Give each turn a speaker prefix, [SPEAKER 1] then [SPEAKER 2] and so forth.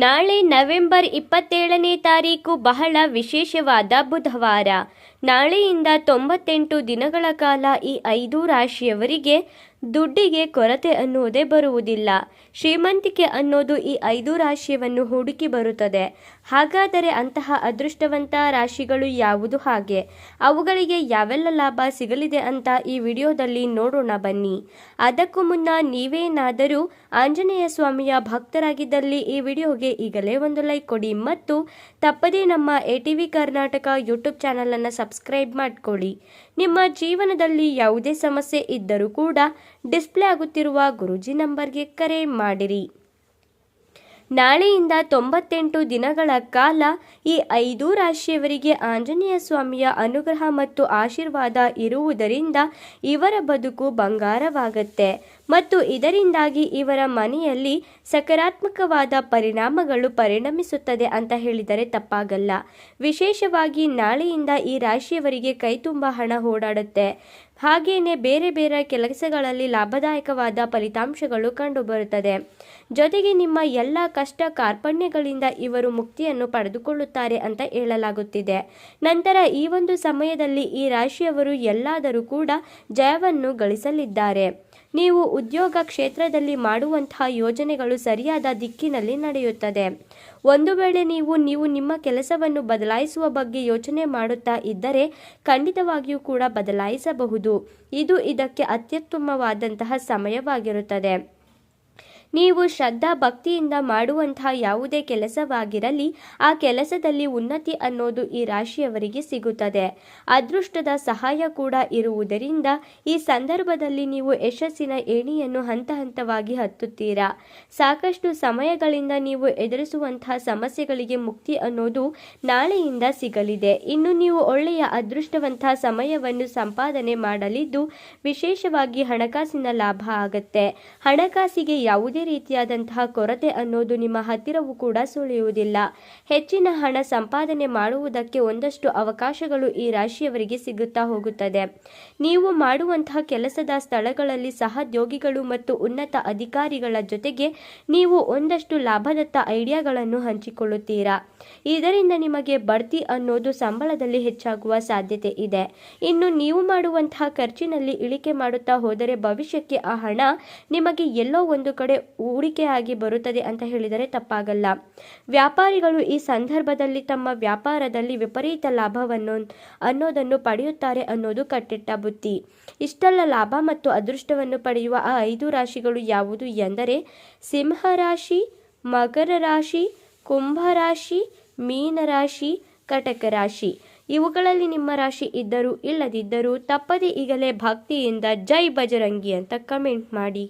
[SPEAKER 1] ನಾಳೆ ನವೆಂಬರ್ ಇಪ್ಪತ್ತೇಳನೇ ತಾರೀಕು ಬಹಳ ವಿಶೇಷವಾದ ಬುಧವಾರ. ನಾಳೆಯಿಂದ ತೊಂಬತ್ತೆಂಟು ದಿನಗಳ ಕಾಲ ಈ ಐದು ರಾಶಿಯವರಿಗೆ ದುಡ್ಡಿಗೆ ಕೊರತೆ ಅನ್ನುವುದೇ ಬರುವುದಿಲ್ಲ. ಶ್ರೀಮಂತಿಕೆ ಅನ್ನೋದು ಈ ಐದು ರಾಶಿಯನ್ನು ಹುಡುಕಿ ಬರುತ್ತದೆ. ಹಾಗಾದರೆ ಅಂತಹ ಅದೃಷ್ಟವಂತ ರಾಶಿಗಳು ಯಾವುದು ಹಾಗೆ? ಅವುಗಳಿಗೆ ಯಾವೆಲ್ಲ ಲಾಭ ಸಿಗಲಿದೆ ಅಂತ ಈ ವಿಡಿಯೋದಲ್ಲಿ ನೋಡೋಣ ಬನ್ನಿ. ಅದಕ್ಕೂ ಮುನ್ನ ನೀವೇನಾದರೂ ಆಂಜನೇಯ ಸ್ವಾಮಿಯ ಭಕ್ತರಾಗಿದ್ದಲ್ಲಿ ಈ ವಿಡಿಯೋಗೆ ಈಗಲೇ ಒಂದು ಲೈಕ್ ಕೊಡಿ ಮತ್ತು ತಪ್ಪದೇ ನಮ್ಮ A T V Karnataka YouTube ಚಾನಲನ್ನು ಸಬ್ಸ್ಕ್ರೈಬ್ ಮಾಡಿಕೊಳ್ಳಿ. ನಿಮ್ಮ ಜೀವನದಲ್ಲಿ ಯಾವುದೇ ಸಮಸ್ಯೆ ಇದ್ದರೂ ಕೂಡ ಡಿಸ್ಪ್ಲೇ ಆಗುತ್ತಿರುವ ಗುರುಜಿ ನಂಬರ್ಗೆ ಕರೆ ಮಾಡಿರಿ. ನಾಳೆಯಿಂದ ತೊಂಬತ್ತೆಂಟು ದಿನಗಳ ಕಾಲ ಈ ಐದು ರಾಶಿಯವರಿಗೆ ಆಂಜನೇಯ ಸ್ವಾಮಿಯ ಅನುಗ್ರಹ ಮತ್ತು ಆಶೀರ್ವಾದ ಇರುವುದರಿಂದ ಇವರ ಬದುಕು ಬಂಗಾರವಾಗತ್ತೆ ಮತ್ತು ಇದರಿಂದಾಗಿ ಇವರ ಮನೆಯಲ್ಲಿ ಸಕಾರಾತ್ಮಕವಾದ ಪರಿಣಾಮಗಳು ಪರಿಣಮಿಸುತ್ತದೆ ಅಂತ ಹೇಳಿದರೆ ತಪ್ಪಾಗಲ್ಲ. ವಿಶೇಷವಾಗಿ ನಾಳೆಯಿಂದ ಈ ರಾಶಿಯವರಿಗೆ ಕೈ ತುಂಬ ಹಣ ಓಡಾಡುತ್ತೆ. ಹಾಗೆಯೇ ಬೇರೆ ಬೇರೆ ಕೆಲಸಗಳಲ್ಲಿ ಲಾಭದಾಯಕವಾದ ಫಲಿತಾಂಶಗಳು ಕಂಡುಬರುತ್ತದೆ. ಜೊತೆಗೆ ನಿಮ್ಮ ಎಲ್ಲ ಕಷ್ಟ ಕಾರ್ಪಣ್ಯಗಳಿಂದ ಇವರು ಮುಕ್ತಿಯನ್ನು ಪಡೆದುಕೊಳ್ಳುತ್ತಾರೆ ಅಂತ ಹೇಳಲಾಗುತ್ತಿದೆ. ನಂತರ ಈ ಒಂದು ಸಮಯದಲ್ಲಿ ಈ ರಾಶಿಯವರು ಎಲ್ಲಾದರೂ ಕೂಡ ಜಯವನ್ನು ಗಳಿಸಲಿದ್ದಾರೆ. ನೀವು ಉದ್ಯೋಗ ಕ್ಷೇತ್ರದಲ್ಲಿ ಮಾಡುವಂತಹ ಯೋಜನೆಗಳು ಸರಿಯಾದ ದಿಕ್ಕಿನಲ್ಲಿ ನಡೆಯುತ್ತದೆ. ಒಂದು ವೇಳೆ ನೀವು ನೀವು ನಿಮ್ಮ ಕೆಲಸವನ್ನು ಬದಲಾಯಿಸುವ ಬಗ್ಗೆ ಯೋಚನೆ ಮಾಡುತ್ತಾ ಇದ್ದರೆ ಖಂಡಿತವಾಗಿಯೂ ಕೂಡ ಬದಲಾಯಿಸಬಹುದು. ಇದು ಇದಕ್ಕೆ ಅತ್ಯುತ್ತಮವಾದಂತಹ ಸಮಯವಾಗಿರುತ್ತದೆ. ನೀವು ಶ್ರದ್ಧಾ ಭಕ್ತಿಯಿಂದ ಮಾಡುವಂತಹ ಯಾವುದೇ ಕೆಲಸವಾಗಿರಲಿ, ಆ ಕೆಲಸದಲ್ಲಿ ಉನ್ನತಿ ಅನ್ನೋದು ಈ ರಾಶಿಯವರಿಗೆ ಸಿಗುತ್ತದೆ. ಅದೃಷ್ಟದ ಸಹಾಯ ಕೂಡ ಇರುವುದರಿಂದ ಈ ಸಂದರ್ಭದಲ್ಲಿ ನೀವು ಯಶಸ್ಸಿನ ಏಣಿಯನ್ನು ಹಂತ ಹಂತವಾಗಿ ಹತ್ತುತ್ತೀರಾ? ಸಾಕಷ್ಟು ಸಮಯಗಳಿಂದ ನೀವು ಎದುರಿಸುವಂತಹ ಸಮಸ್ಯೆಗಳಿಗೆ ಮುಕ್ತಿ ಅನ್ನೋದು ನಾಳೆಯಿಂದ ಸಿಗಲಿದೆ. ಇನ್ನು ನೀವು ಒಳ್ಳೆಯ ಅದೃಷ್ಟವಂತಹ ಸಮಯವನ್ನು ಸಂಪಾದನೆ ಮಾಡಲಿದ್ದು, ವಿಶೇಷವಾಗಿ ಹಣಕಾಸಿನ ಲಾಭ ಆಗುತ್ತೆ. ಹಣಕಾಸಿಗೆ ಯಾವುದೇ ರೀತಿಯಾದಂತಹ ಕೊರತೆ ಅನ್ನೋದು ನಿಮ್ಮ ಹತ್ತಿರವೂ ಕೂಡ ಸುಳಿಯುವುದಿಲ್ಲ. ಹೆಚ್ಚಿನ ಹಣ ಸಂಪಾದನೆ ಮಾಡುವುದಕ್ಕೆ ಒಂದಷ್ಟು ಅವಕಾಶಗಳು ಈ ರಾಶಿಯವರಿಗೆ ಸಿಗುತ್ತಾ ಹೋಗುತ್ತದೆ. ನೀವು ಮಾಡುವಂತಹ ಕೆಲಸದ ಸ್ಥಳಗಳಲ್ಲಿ ಸಹೋದ್ಯೋಗಿಗಳು ಮತ್ತು ಉನ್ನತ ಅಧಿಕಾರಿಗಳ ಜೊತೆಗೆ ನೀವು ಒಂದಷ್ಟು ಲಾಭದತ್ತ ಐಡಿಯಾಗಳನ್ನು ಹಂಚಿಕೊಳ್ಳುತ್ತೀರಾ? ಇದರಿಂದ ನಿಮಗೆ ಬಡ್ತಿ ಅನ್ನೋದು ಸಂಬಳದಲ್ಲಿ ಹೆಚ್ಚಾಗುವ ಸಾಧ್ಯತೆ ಇದೆ. ಇನ್ನು ನೀವು ಮಾಡುವಂತಹ ಖರ್ಚಿನಲ್ಲಿ ಇಳಿಕೆ ಮಾಡುತ್ತಾ ಹೋದರೆ ಭವಿಷ್ಯಕ್ಕೆ ಆ ಹಣ ನಿಮಗೆ ಎಲ್ಲೋ ಒಂದು ಕಡೆ ಹೂಡಿಕೆಯಾಗಿ ಬರುತ್ತದೆ ಅಂತ ಹೇಳಿದರೆ ತಪ್ಪಾಗಲ್ಲ. ವ್ಯಾಪಾರಿಗಳು ಈ ಸಂದರ್ಭದಲ್ಲಿ ತಮ್ಮ ವ್ಯಾಪಾರದಲ್ಲಿ ವಿಪರೀತ ಲಾಭವನ್ನು ಅನ್ನೋದನ್ನು ಪಡೆಯುತ್ತಾರೆ ಅನ್ನೋದು ಕಟ್ಟಿಟ್ಟ ಬುದ್ಧಿ. ಇಷ್ಟೆಲ್ಲ ಲಾಭ ಮತ್ತು ಅದೃಷ್ಟವನ್ನು ಪಡೆಯುವ ಆ ಐದು ರಾಶಿಗಳು ಯಾವುದು ಎಂದರೆ ಸಿಂಹರಾಶಿ ಮಕರ ರಾಶಿ ಕುಂಭರಾಶಿ, ಮೀನರಾಶಿ ಕಟಕ ರಾಶಿ ಇವುಗಳಲ್ಲಿ ನಿಮ್ಮ ರಾಶಿ ಇದ್ದರೂ ಇಲ್ಲದಿದ್ದರೂ ತಪ್ಪದೆ ಈಗಲೇ ಭಕ್ತಿಯಿಂದ ಜೈ ಬಜರಂಗಿ ಅಂತ ಕಮೆಂಟ್ ಮಾಡಿ.